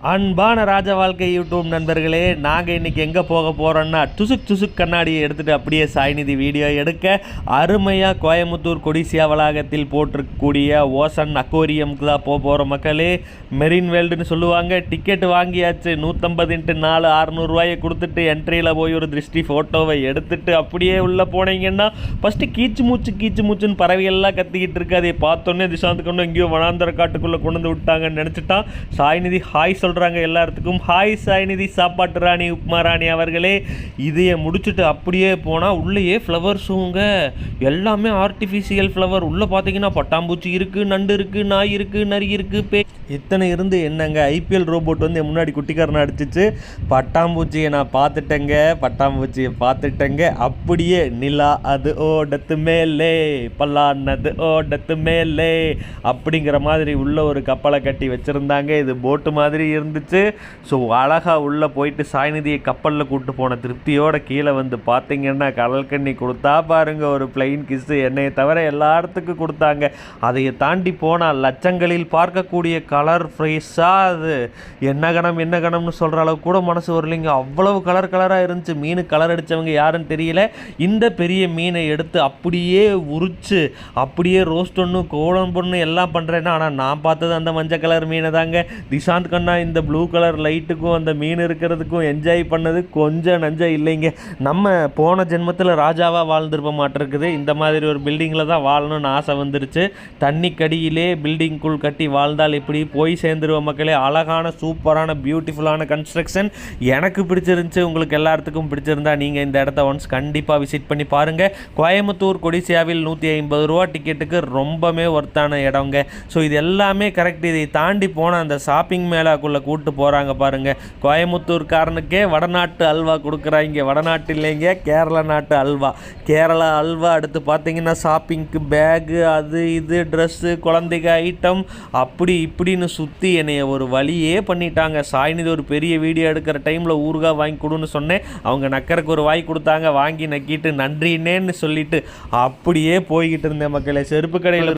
அன்பான ராஜ வாழ்க்கை யூடியூப் நண்பர்களே நாங்கள் இன்றைக்கி எங்கே போக போகிறோன்னா துசுக் துசுக் கண்ணாடியை எடுத்துகிட்டு அப்படியே சாய்நிதி வீடியோ எடுக்க அருமையாக கோயம்புத்தூர் கொடிசியா வளாகத்தில் போட்டிருக்கக்கூடிய ஓசன் அக்வேரியம்க்கு தான் போக போகிற மக்களே. மெரின் வேல்டுன்னு சொல்லுவாங்க. டிக்கெட் வாங்கியாச்சு. நூற்றம்பது இன்ட்டு நாலு அறநூறுவாயை கொடுத்துட்டு என்ட்ரியில் போய் ஒரு திருஷ்டி ஃபோட்டோவை எடுத்துட்டு அப்படியே உள்ளே போனீங்கன்னா ஃபஸ்ட்டு கீச்சு மூச்சு கீச்சு மூச்சுன்னு பறவைகள்லாம் கத்திக்கிட்டு இருக்கு. அதை பார்த்தோன்னே திசாந்து கொண்டு எங்கேயோ வனாந்தர காட்டுக்குள்ளே கொண்டு வந்து விட்டாங்கன்னு நினச்சிட்டான் சாய்நிதி ஹாய் சொல்கிறாங்க எல்லாத்துக்கும் ஹாய் சாய்நிதி சாப்பாட்டு ராணி உப்மா ராணி அவர்களே. இதையை முடிச்சுட்டு அப்படியே போனால் உள்ளேயே ஃப்ளவர்ஸுங்க எல்லாமே ஆர்டிஃபிஷியல் ஃப்ளவர் உள்ளே பார்த்தீங்கன்னா பட்டாம்பூச்சி இருக்குது நண்டு இருக்குது நாய் இருக்குது நரி இருக்குது பே இத்தனை இருந்து என்னங்க? ஐபிஎல் ரோபோட் வந்து என் முன்னாடி குட்டிக்காரனை அடிச்சிச்சு. பட்டாம்பூச்சியை நான் பார்த்துட்டேங்க. பட்டாம்பூச்சியை பார்த்துட்டேங்க. அப்படியே நிலா அது ஓடத்து மேலே. பல்லானது ஓடத்து மேலே. அப்படிங்கிற மாதிரி உள்ள ஒரு கப்பலை கட்டி வச்சுருந்தாங்க. இது போட்டு மாதிரி இருந்துச்சு. ஸோ அழகாக உள்ளே போயிட்டு சாய்நிதியை கப்பலில் கூப்பிட்டு போன திருப்தியோட கீழே வந்து பார்த்தீங்கன்னா கடல் கண்ணி கொடுத்தா பாருங்க ஒரு பிளெயின் கிஸ்ஸு என்னையை தவிர எல்லா இடத்துக்கும் கொடுத்தாங்க. அதையை தாண்டி போனால் லட்சங்களில் பார்க்கக்கூடிய கலர் ஃப்ரைஸாக அது. என்ன கணம் என்ன கணம்னு சொல்கிற அளவுக்கு கூட மனசு வரலைங்க அவ்வளவு கலர் கலராக இருந்துச்சு. மீன் கலர் அடித்தவங்க யாருன்னு தெரியல. இந்த பெரிய மீனை எடுத்து அப்படியே உரிச்சு அப்படியே ரோஸ்ட் ஒன்று கோலம் பொண்ணு எல்லாம் பண்ணுறேன்னா ஆனால் நான் பார்த்தது அந்த மஞ்சள் கலர் மீனை தாங்க திசாந்த் கண்ணா இந்த ப்ளூ கலர் லைட்டுக்கும் அந்த மீன் இருக்கிறதுக்கும் என்ஜாய் பண்ணது கொஞ்சம் நஞ்சம் இல்லைங்க. நம்ம போன ஜென்மத்தில் ராஜாவாக வாழ்ந்துருப்ப மாட்டிருக்குது. இந்த மாதிரி ஒரு பில்டிங்கில் தான் வாழணும்னு ஆசை வந்துருச்சு. தண்ணிக்கடியிலே பில்டிங்குள் கட்டி வாழ்ந்தால் இப்படி போய் சேர்ந்துருவ மக்களே அழகான சூப்பரான பியூட்டிஃபுல்லான கன்ஸ்ட்ரக்ஷன் எனக்கு பிடிச்சிருந்துச்சு. உங்களுக்கு எல்லாத்துக்கும் பிடிச்சிருந்தா நீங்கள் இந்த இடத்த ஒன்ஸ் கண்டிப்பாக விசிட் பண்ணி பாருங்கள் கோயம்புத்தூர் கொடிசியாவில் நூற்றி ஐம்பது ரூபா டிக்கெட்டுக்கு ரொம்பவே ஒர்த்தான இடங்க ஸோ இது எல்லாமே கரெக்ட் இதை தாண்டி போன அந்த ஷாப்பிங் மேலாக்குள்ளே கூட்டு போகிறாங்க பாருங்கள் கோயம்புத்தூர்காரனுக்கே வடநாட்டு அல்வா கொடுக்குறாங்க. வடநாட்டு இல்லைங்க கேரளா நாட்டு அல்வா. கேரளா அல்வா அடுத்து பார்த்தீங்கன்னா ஷாப்பிங்க்கு பேகு அது இது ட்ரெஸ்ஸு குழந்தைங்க ஐட்டம் அப்படி இப்படின்னு சுற்றி என்னைய ஒரு வழியே பண்ணிட்டாங்க. சாய்நிதி ஒரு பெரிய வீடியோ எடுக்கிற டைமில் ஊறுகாய் வாங்கி கொடுன்னு சொன்னேன். அவங்க நக்கறக்கு ஒரு வாய் கொடுத்தாங்க. வாங்கி நக்கிட்டு நன்றினேன்னு சொல்லிட்டு அப்படியே போய்கிட்டு இருந்தேன் மக்களே. செருப்பு கடையில்